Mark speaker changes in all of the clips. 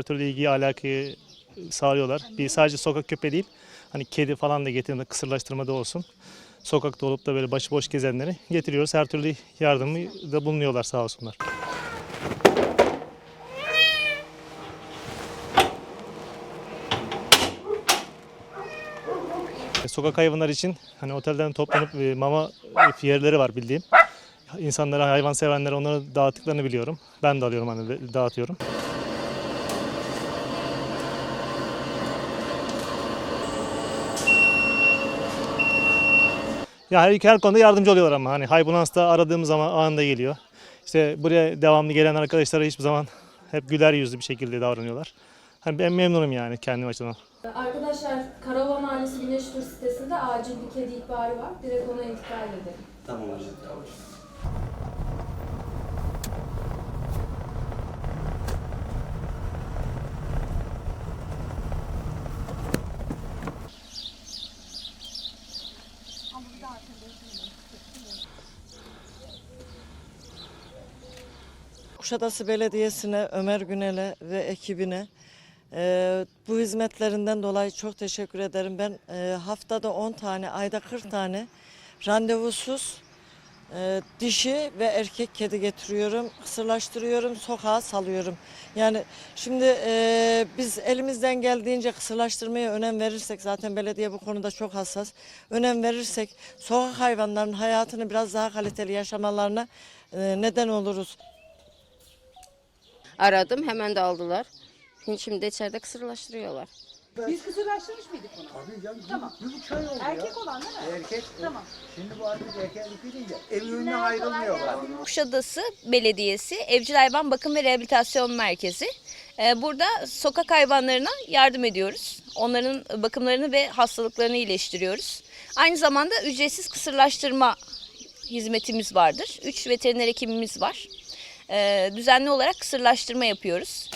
Speaker 1: her türlü ilgiyi, alakayı sağlıyorlar. Bir sadece sokak köpeği değil, hani kedi falan da getirdiğinde kısırlaştırmada olsun. Sokakta olup da böyle başıboş gezenleri getiriyoruz. Her türlü yardımı da bulunuyorlar sağ olsunlar. Sokak hayvanları için hani otelden toplanıp e, mama yerleri var bildiğim. İnsanlara, hayvan sevenlere onları dağıttıklarını biliyorum. Ben de alıyorum hani dağıtıyorum. Ya her, her konuda yardımcı oluyorlar ama hani Haybulance'da aradığımız zaman anında geliyor. İşte buraya devamlı gelen arkadaşlara hiçbir zaman hep güler yüzlü bir şekilde davranıyorlar. Hani ben memnunum yani kendim açımdan.
Speaker 2: Arkadaşlar Karava Mahallesi Güneş Tur sitesinde acil bir kedi ihbarı var. Direkt ona intikal edelim.
Speaker 3: Tamam hocam.
Speaker 4: Kuşadası Belediyesi'ne, Ömer Günel'e ve ekibine e, bu hizmetlerinden dolayı çok teşekkür ederim. Ben e, haftada 10 tane, ayda 40 tane randevusuz e, dişi ve erkek kedi getiriyorum, kısırlaştırıyorum, sokağa salıyorum. Yani şimdi e, biz elimizden geldiğince kısırlaştırmaya önem verirsek, zaten belediye bu konuda çok hassas, önem verirsek sokak hayvanlarının hayatını biraz daha kaliteli yaşamalarına e, neden oluruz.
Speaker 5: Aradım hemen de aldılar. Şimdi, şimdi de içeride kısırlaştırıyorlar.
Speaker 6: Biz kısırlaştırmış mıydık bunu?
Speaker 3: Abi ya
Speaker 6: Tamam.
Speaker 3: bir buçuk ay oldu
Speaker 6: Erkek
Speaker 3: ya.
Speaker 6: olan değil mi?
Speaker 3: Erkek.
Speaker 6: Tamam.
Speaker 3: Şimdi bu artık erkeklik değil ya. Ev önüne ayrılmıyorlar.
Speaker 7: Kuşadası Belediyesi Evcil Hayvan Bakım ve Rehabilitasyon Merkezi. Ee, Burada sokak hayvanlarına yardım ediyoruz. Onların bakımlarını ve hastalıklarını iyileştiriyoruz. Aynı zamanda ücretsiz kısırlaştırma hizmetimiz vardır. Üç veteriner hekimimiz var. Ee, Düzenli olarak kısırlaştırma yapıyoruz.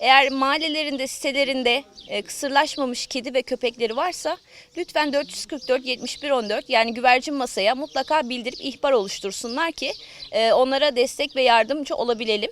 Speaker 7: Eğer mahallelerinde, sitelerinde e, kısırlaşmamış kedi ve köpekleri varsa lütfen 444 71 14 yani güvercin masaya mutlaka bildirip ihbar oluştursunlar ki e, onlara destek ve yardımcı olabilelim.